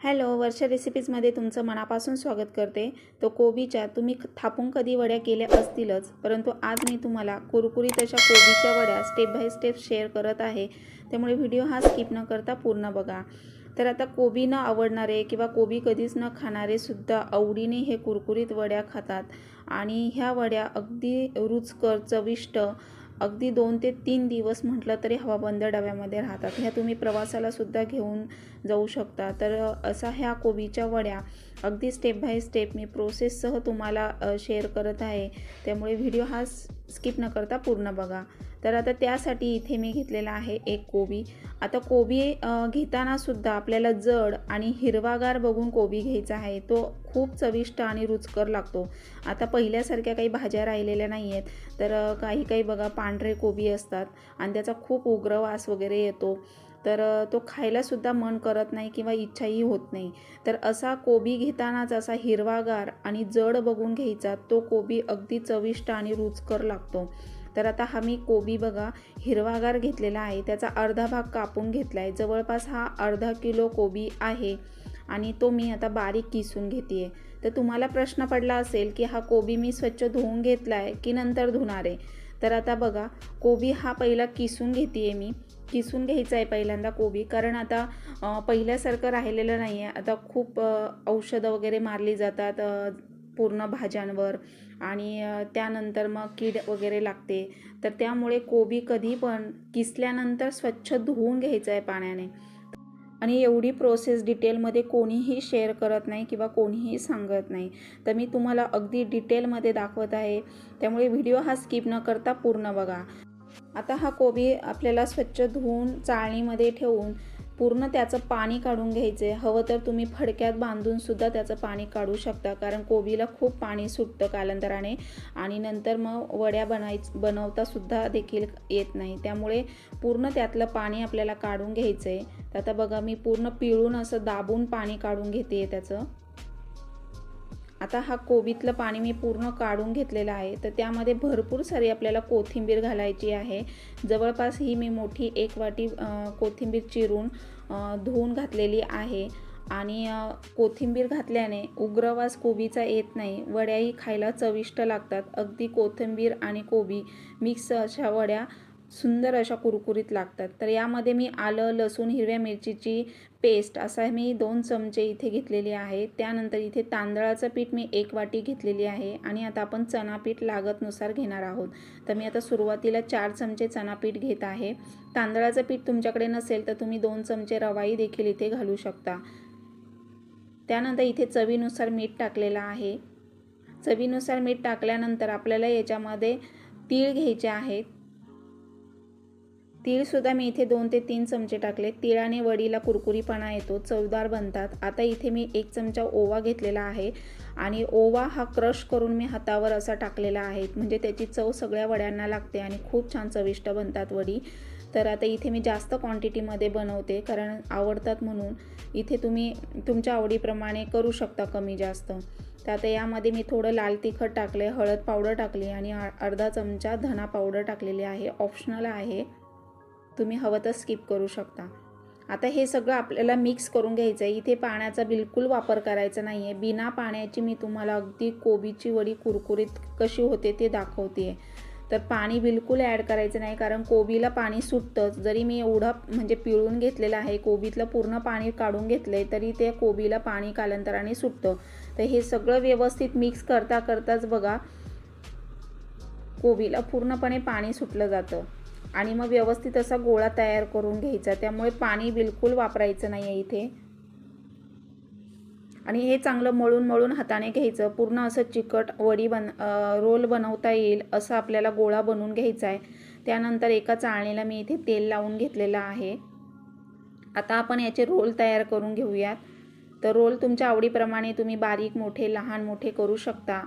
Hello वर्षा रेसिपीजमध्ये तुमचं मनापासून स्वागत करते. तो कोबीच्या तुम्ही थापून कधी वड्या केल्या असतीलच परंतु आज मी तुम्हाला कुरकुरीत अशा कोबीच्या वड्या स्टेप बाय स्टेप शेअर करत आहे. त्यामुळे व्हिडिओ हा स्किप न करता पूर्ण बघा. तर आता कोबी न आवडणारे किंवा कोबी कधीच न खाणारेसुद्धा आवडीने हे कुरकुरीत वड्या खातात. आणि ह्या वड्या अगदी रुचकर चविष्ट अगदी दोन ते तीन दिवस म्हटलं तरी हवाबंद डब्यामध्ये राहतात. ह्या तुम्ही प्रवासाला सुद्धा घेऊन जाऊ शकता. तर असा ह्या कोबीच्या वड्या अगदी स्टेप बाय स्टेप मी प्रोसेससह तुम्हाला शेअर करत आहे. त्यामुळे व्हिडिओ हा स्किप न करता पूर्ण बघा. तर आता त्यासाठी इथे मी घेतलेला आहे एक कोबी. आता कोबी घेताना सुद्धा आपल्याला जड आणि हिरवागार बघून कोबी घ्यायचा आहे. तो खूप चविष्ट आणि रुचकर लागतो. आता पहिल्यासारख्या काही भाज्या राहिलेल्या नाही आहेत तर काही काही बघा पांढरे कोबी असतात आणि त्याचा खूप उग्र वास वगैरे येतो. तर तो खायलासुद्धा मन करत नाही किंवा इच्छाही होत नाही. तर असा कोबी घेतानाच असा हिरवागार आणि जड बघून घ्यायचा तो कोबी अगदी चविष्ट आणि रुचकर लागतो. तर आता हा मी कोबी बघा हिरवागार घेतलेला आहे. त्याचा अर्धा भाग कापून घेतला आहे जवळपास हा अर्धा किलो कोबी आहे आणि तो मी आता बारीक किसून घेते आहे तर तुम्हाला प्रश्न पडला असेल की हा कोबी मी स्वच्छ धुवून घेतला आहे की नंतर धुणार आहे? तर आता बघा कोबी हा पहिला किसून घेते आहे मी. किसून घ्यायचा आहे पहिल्यांदा कोबी. कारण आता पहिल्यासारखं राहिलेलं नाही आहे आता खूप औषधं वगैरे मारली जातात पूर्ण भाज्यांवर. आणि त्यानंतर मग कीड वगैरे लागते. तर त्यामुळे कोबी कधी पण किसल्यानंतर स्वच्छ धुवून घ्यायचं आहे पाण्याने. आणि एवढी प्रोसेस डिटेलमध्ये कोणीही शेअर करत नाही किंवा कोणीही सांगत नाही. तर मी तुम्हाला अगदी डिटेलमध्ये दाखवत आहे. त्यामुळे व्हिडिओ हा स्किप न करता पूर्ण बघा. आता हा कोबी आपल्याला स्वच्छ धुवून चाळणीमध्ये ठेवून पूर्ण त्याचं पाणी काढून घ्यायचं. आहे हवं तर तुम्ही फडक्यात बांधून सुद्धा त्याचं पाणी काढू शकता. कारण कोबीला खूप पाणी सुटतं कालांतराने आणि नंतर मग वड्या बनाय बनवता सुद्धा देखील येत नाही. त्यामुळे पूर्ण त्यातलं पाणी आपल्याला काढून घ्यायचं आहे तर आता बघा मी पूर्ण पिळून असं दाबून पाणी काढून घेते त्याचं. आता हा कोबीतलं पाणी मी पूर्ण काढून घेतलेलं आहे. तर त्यामध्ये भरपूर सारी आपल्याला कोथिंबीर घालायची आहे. जवळपास ही मी मोठी एक वाटी कोथिंबीर चिरून धुवून घातलेली आहे. आणि कोथिंबीर घातल्याने उग्रवास कोबीचा येत नाही. वड्याही खायला चविष्ट लागतात. अगदी कोथिंबीर आणि कोबी मिक्स अशा वड्या सुंदर अशा कुरकुरीत लागतात. तर यामध्ये मी आलं लसूण हिरव्या मिरचीची पेस्ट असा मी दोन चमचे इथे घेतलेले आहे. त्यानंतर इथे तांदळाचं पीठ मी एक वाटी घेतलेली आहे आणि आता आपण चणा पीठ लागतनुसार घेणार आहोत. तर मी आता सुरुवातीला चार चमचे चणा पीठ घेत आहे. तांदळाचं पीठ तुमच्याकडे नसेल तर तुम्ही दोन चमचे रवाई देखील इथे घालू शकता. त्यानंतर इथे चवीनुसार मीठ टाकलेलं आहे. चवीनुसार मीठ टाकल्यानंतर आपल्याला याच्यामध्ये तीळ घ्यायचे आहेत. तीळसुद्धा मी इथे दोन ते तीन चमचे टाकले. तिळाने वडीला कुरकुरीपणा येतो चवदार बनतात. आता इथे मी एक चमचा ओवा घेतलेला आहे आणि ओवा हा क्रश करून मी हातावर असा टाकलेला आहे. म्हणजे त्याची चव सगळ्या वड्यांना लागते आणि खूप छान चविष्ट बनतात वडी. तर आता इथे मी जास्त क्वांटिटीमध्ये बनवते कारण आवडतात म्हणून. इथे तुम्ही तुमच्या आवडीप्रमाणे करू शकता कमी जास्त. तर आता यामध्ये मी थोडं लाल तिखट टाकले हळद पावडर टाकली आणि अर्धा चमचा धना पावडर टाकलेली आहे. ऑप्शनल आहे. तुम्ही हवं तर स्किप करू शकता. आता हे सगळं आपल्याला मिक्स करून घ्यायचं आहे इथे पाण्याचा बिलकुल वापर करायचा नाही आहे बिना पाण्याची मी तुम्हाला अगदी कोबीची वडी कुरकुरीत कशी होते ते दाखवते तर पाणी बिलकुल ॲड करायचं नाही कारण कोबीला पाणी सुटतंच. जरी मी एवढं म्हणजे पिळून घेतलेलं आहे कोबीतलं पूर्ण पाणी काढून घेतलं आहे तरी ते कोबीला पाणी कालांतराने सुटतं. तर हे सगळं व्यवस्थित मिक्स करता करताच बघा कोबीला पूर्णपणे पाणी सुटलं जातं. आणि मग व्यवस्थित असा गोळा तयार करून घ्यायचा. त्यामुळे पाणी बिलकुल वापरायचं नाही आहे इथे. आणि हे चांगलं मळून मळून हाताने घ्यायचं. पूर्ण असं चिकट वडी बन रोल बनवता येईल असं आपल्याला गोळा बनवून घ्यायचा आहे. त्यानंतर एका चाळणीला मी इथे तेल लावून घेतलेलं आहे. आता आपण याचे रोल तयार करून घेऊयात. तर रोल तुमच्या आवडीप्रमाणे तुम्ही बारीक मोठे लहान मोठे करू शकता.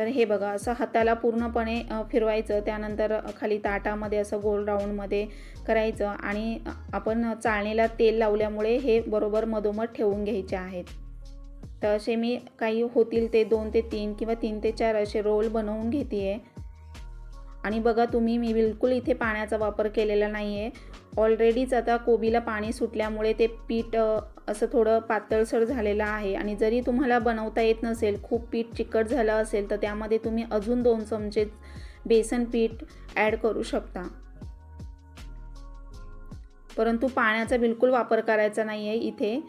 तर हे बघा असं हाताला पूर्णपणे फिरवायचं त्यानंतर खाली ताटामध्ये असं गोल राऊंडमध्ये करायचं आणि आपण चाळणीला तेल लावल्यामुळे हे बरोबर मधोमध ठेवून घ्यायचे आहेत. तर असे मी काही होतील ते दोन ते तीन किंवा तीन ते चार असे रोल बनवून घेते आहे आणि बघा तुम्ही मी बिलकुल इथे पाण्याचा वापर केलेला नाही आहे ऑलरेडीच आता कोबीला पाणी सुटल्यामुळे ते पीठ असं थोडं पातळसर झालेलं आहे. आणि जरी तुम्हाला बनवता येत नसेल खूप पीठ चिकट झालं असेल तर त्यामध्ये तुम्ही अजून दोन चमचे बेसन पीठ ॲड करू शकता. परंतु पाण्याचा बिलकुल वापर करायचा नाही आहे इथे.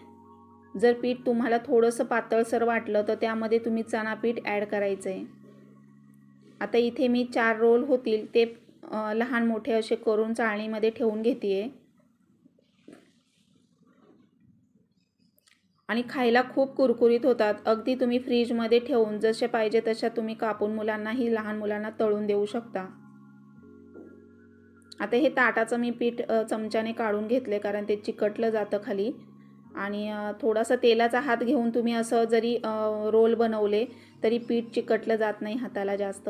जर पीठ तुम्हाला थोडंसं पातळसर वाटलं तर त्यामध्ये तुम्ही चणा पीठ ॲड करायचं आहे आता इथे मी चार रोल होतील ते लहान मोठे असे करून चाळणीमध्ये ठेवून घेते आहे आणि खायला खूप कुरकुरीत होतात. अगदी तुम्ही फ्रीजमध्ये ठेवून जसे पाहिजे तशा तुम्ही कापून मुलांनाही लहान मुलांना तळून देऊ शकता. आता हे ताटाचं मी पीठ चमच्याने काढून घेतले कारण ते चिकटलं जातं खाली. आणि थोडासा तेलाचा हात घेऊन तुम्ही असं जरी रोल बनवले तरी पीठ चिकटलं जात नाही हाताला जास्त.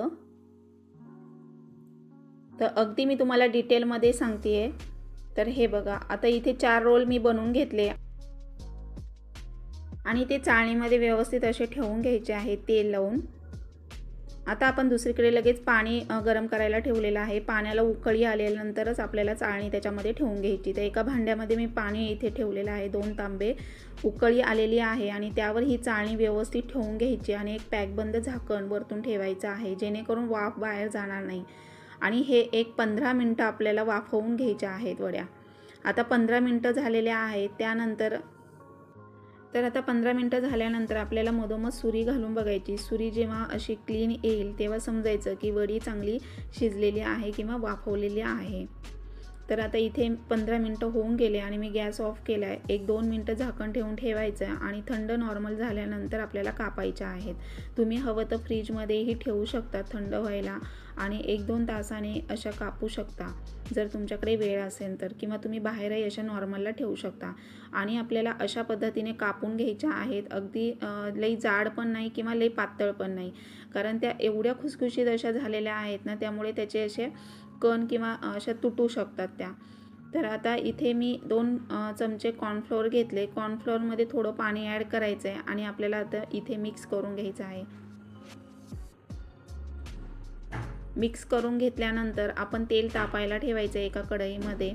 तर अगदी मी तुम्हाला डिटेलमध्ये सांगते आहे तर हे बघा आता इथे चार रोल मी बनवून घेतले. आणि ते चाळणीमध्ये व्यवस्थित असे ठेवून घ्यायचे आहे तेल लावून. आता आपण दुसरीकडे लगेच पाणी गरम करायला ठेवलेलं आहे. पाण्याला उकळी आल्यानंतरच आपल्याला चाळणी त्याच्यामध्ये ठेवून घ्यायची. तर एका भांड्यामध्ये मी पाणी इथे ठेवलेलं आहे दोन तांबे. उकळी आलेली आहे आणि त्यावर ही चाळणी व्यवस्थित ठेवून घ्यायची आणि एक पॅकबंद झाकण वरतून ठेवायचं आहे जेणेकरून वाफ बाहेर जाणार नाही. आणि हे एक पंधरा मिनटं आपल्याला वाफवून घ्यायच्या आहेत वड्या. आता पंधरा मिनटं झालेल्या आहेत त्यानंतर तर आता पंधरा मिनटं झाल्यानंतर आपल्याला मधोमध सुरी घालून बघायची. सुरी जेव्हा अशी क्लीन येईल तेव्हा समजायचं की वडी चांगली शिजलेली आहे किंवा वाफवलेली आहे. तर आता इथे पंधरा मिनटं होऊन गेले आणि मी गॅस ऑफ केला आहे एक दोन मिनटं झाकण ठेवून ठेवायचं आहे आणि थंड नॉर्मल झाल्यानंतर आपल्याला कापायच्या आहेत. तुम्ही हवं तर फ्रीजमध्येही ठेवू शकता थंड व्हायला आणि एक दोन तासाने अशा कापू शकता. जर तुमच्याकडे वेळ असेल तर किंवा तुम्ही बाहेरही अशा नॉर्मलला ठेवू शकता. आणि आपल्याला अशा पद्धतीने कापून घ्यायच्या आहेत. अगदी लई जाड पण नाही किंवा लई पातळ पण नाही. कारण त्या एवढ्या खुसखुशीत अशा झालेल्या आहेत ना त्यामुळे त्याचे असे कण किंवा अशा तुटू शकतात त्या. तर आता इथे मी दोन चमचे कॉर्नफ्लोअर घेतले. कॉर्नफ्लोअरमध्ये थोडं पाणी ॲड करायचं आहे आणि आपल्याला आता इथे मिक्स करून घ्यायचं आहे. मिक्स करून घेतल्यानंतर आपण तेल तापायला ठेवायचं आहे एका कढईमध्ये.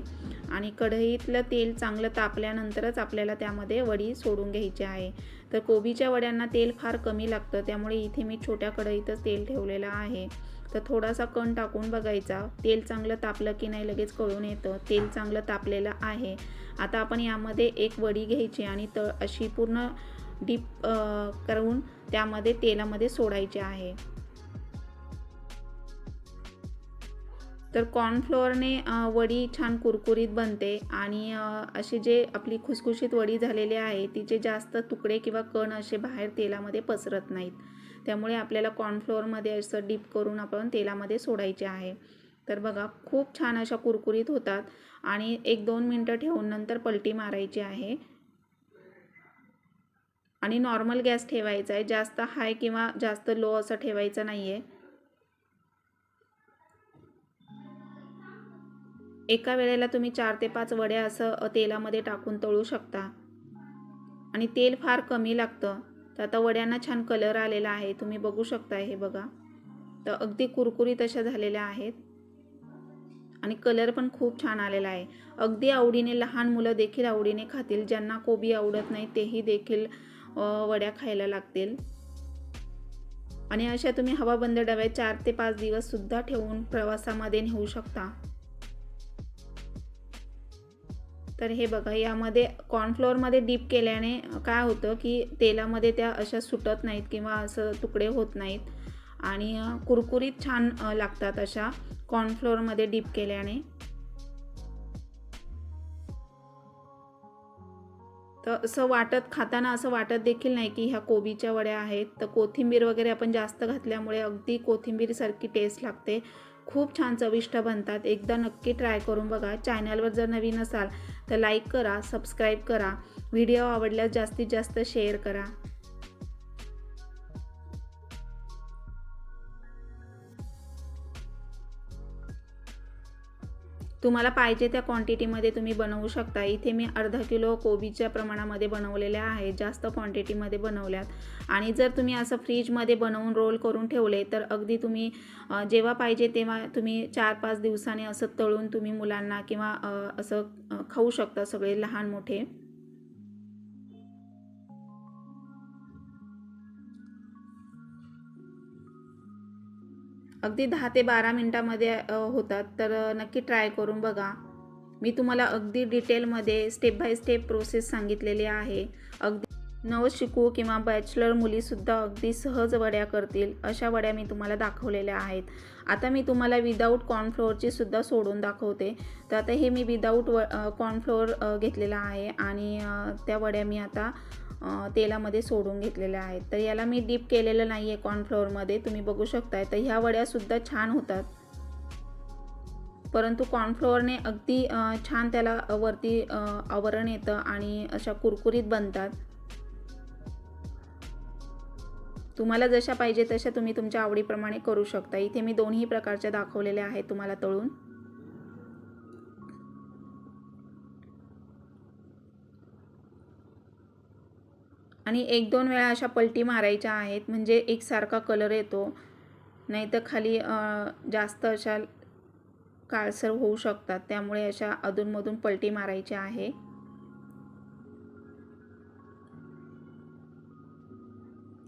आणि कढईतलं तेल चांगलं तापल्यानंतरच आपल्याला त्यामध्ये वडी सोडून घ्यायची आहे. तर कोबीच्या वड्यांना तेल फार कमी लागतं त्यामुळे इथे मी छोट्या कढईतच तेल ठेवलेलं आहे. तर थोडासा कण टाकून बघायचा तेल चांगलं तापलं की नाही लगेच कळून येतं. तेल चांगलं तापलेलं आहे. आता आपण यामध्ये एक वडी घ्यायची आणि तळ अशी पूर्ण डीप करून त्यामध्ये तेलामध्ये सोडायची आहे. तर कॉर्नफ्लोअरने वडी छान कुरकुरीत बनते आणि अशी जे आपली खुसखुशीत वडी झालेली आहे तिचे जास्त तुकडे किंवा कण असे बाहेर तेलामध्ये पसरत नाहीत. त्यामुळे आपल्याला कॉर्नफ्लोअरमध्ये असं डीप करून आपण तेलामध्ये सोडायचे आहे. तर बघा खूप छान अशा कुरकुरीत होतात आणि एक दोन मिनटं ठेवून नंतर पलटी मारायची आहे. आणि नॉर्मल गॅस ठेवायचा आहे जास्त हाय किंवा जास्त लो असं ठेवायचं नाही आहे एका वेळेला तुम्ही चार ते पाच वड्या असं तेलामध्ये टाकून तळू शकता. आणि तेल फार कमी लागतं. तर आता वड्यांना छान कलर आलेला आहे. तुम्ही बघू शकता हे बघा. तर अगदी कुरकुरीत अशा झालेल्या आहेत. आणि कलर पण खूप छान आलेला आहे. अगदी आवडीने लहान मुलं देखील आवडीने खातील. ज्यांना कोबी आवडत नाही तेही देखील वड्या खायला लागतील. आणि अशा तुम्ही हवाबंद डब्यात चार ते पाच दिवस सुद्धा ठेवून प्रवासामध्ये नेऊ शकता. तर हे बघा यामध्ये कॉर्नफ्लोअरमध्ये डीप केल्याने काय होतं की तेलामध्ये त्या अशा सुटत नाहीत किंवा असं तुकडे होत नाहीत. आणि कुरकुरीत छान लागतात अशा कॉर्नफ्लोअरमध्ये डीप केल्याने. तर असं वाटत खाताना असं वाटत देखील नाही की ह्या कोबीच्या वड्या आहेत. तर कोथिंबीर वगैरे आपण जास्त घातल्यामुळे अगदी कोथिंबीरसारखी टेस्ट लागते. खूप छान चविष्ट बनतात. एकदा नक्की ट्राय करून बघा. चॅनलवर जर नवीन असाल तर लाईक करा सबस्क्राईब करा. व्हिडिओ आवडल्यास जास्तीत जास्त शेअर करा. तुम्हाला पाहिजे त्या क्वांटिटीमध्ये तुम्ही बनवू शकता. इथे मी अर्धा किलो कोबीच्या प्रमाणामध्ये बनवलेल्या आहेत. जास्त क्वांटिटीमध्ये बनवल्यात. आणि जर तुम्ही असं फ्रीजमध्ये बनवून रोल करून ठेवले तर अगदी तुम्ही जेव्हा पाहिजे तेव्हा तुम्ही चार पाच दिवसांनी असं तळून तुम्ही मुलांना किंवा असं खाऊ शकता सगळे लहान मोठे. अगदी दहा ते बारा मिनटामध्ये होतात. तर नक्की ट्राय करून बघा. मी तुम्हाला अगदी डिटेलमध्ये स्टेप बाय स्टेप प्रोसेस सांगितलेली आहे. अगदी नव शिकू किंवा बॅचलर मुलीसुद्धा अगदी सहज वड्या करतील अशा वड्या मी तुम्हाला दाखवलेल्या आहेत. आता मी तुम्हाला विदाऊट कॉर्नफ्लोअरची सुद्धा सोडून दाखवते. तर आता हे मी विदाऊट व कॉर्नफ्लोअर घेतलेला आहे आणि त्या वड्या मी आता तेलामध्ये सोडून घेतलेल्या आहेत. तर याला मी डीप केलेलं नाही आहे कॉर्नफ्लोअरमध्ये तुम्ही बघू शकताय. तर ह्या वड्यासुद्धा छान होतात. परंतु कॉर्नफ्लोअरने अगदी छान त्याला वरती आवरण येतं आणि अशा कुरकुरीत बनतात. तुम्हाला जशा पाहिजे तशा तुम्ही तुमच्या आवडीप्रमाणे करू शकता. इथे मी दोन्ही प्रकारच्या दाखवलेल्या आहेत तुम्हाला तळून. आणि एक दोन वेळा अशा पलटी मारायच्या आहेत म्हणजे एकसारखा कलर येतो. नाही तर खाली जास्त अशा काळसर होऊ शकतात. त्यामुळे अशा अधूनमधून पलटी मारायची आहे.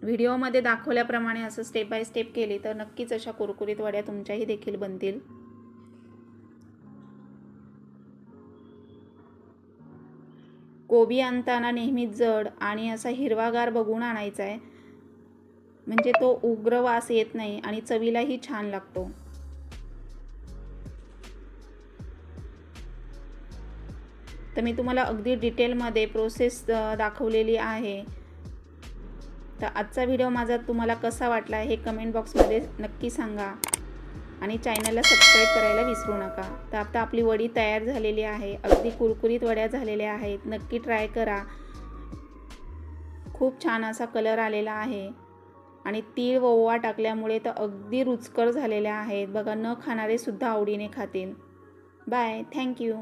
व्हिडिओमध्ये दाखवल्याप्रमाणे असं स्टेप बाय स्टेप केली तर नक्कीच अशा कुरकुरीत वड्या तुमच्याही देखील बनतील. कोबी आणताना नेहमी जड आणि असा हिरवागार बघून आणायचा आहे. म्हणजे तो उग्र वास येत नाही आणि चवीलाही छान लागतो. तर मी तुम्हाला अगदी डिटेलमध्ये प्रोसेस दाखवलेली आहे. तर आजचा व्हिडिओ माझा तुम्हाला कसा वाटला हे कमेंट बॉक्समध्ये नक्की सांगा. आणि चॅनलला सबस्क्राईब करायला विसरू नका. तर आता आपली वडी तयार झालेली आहे. अगदी कुरकुरीत वड्या झालेल्या आहेत. नक्की ट्राय करा. खूप छान असा कलर आलेला आहे. आणि तीळ ओवा टाकल्यामुळे तर अगदी रुचकर झालेल्या आहेत. बघा न खाणारेसुद्धा आवडीने खातील. Bye thank you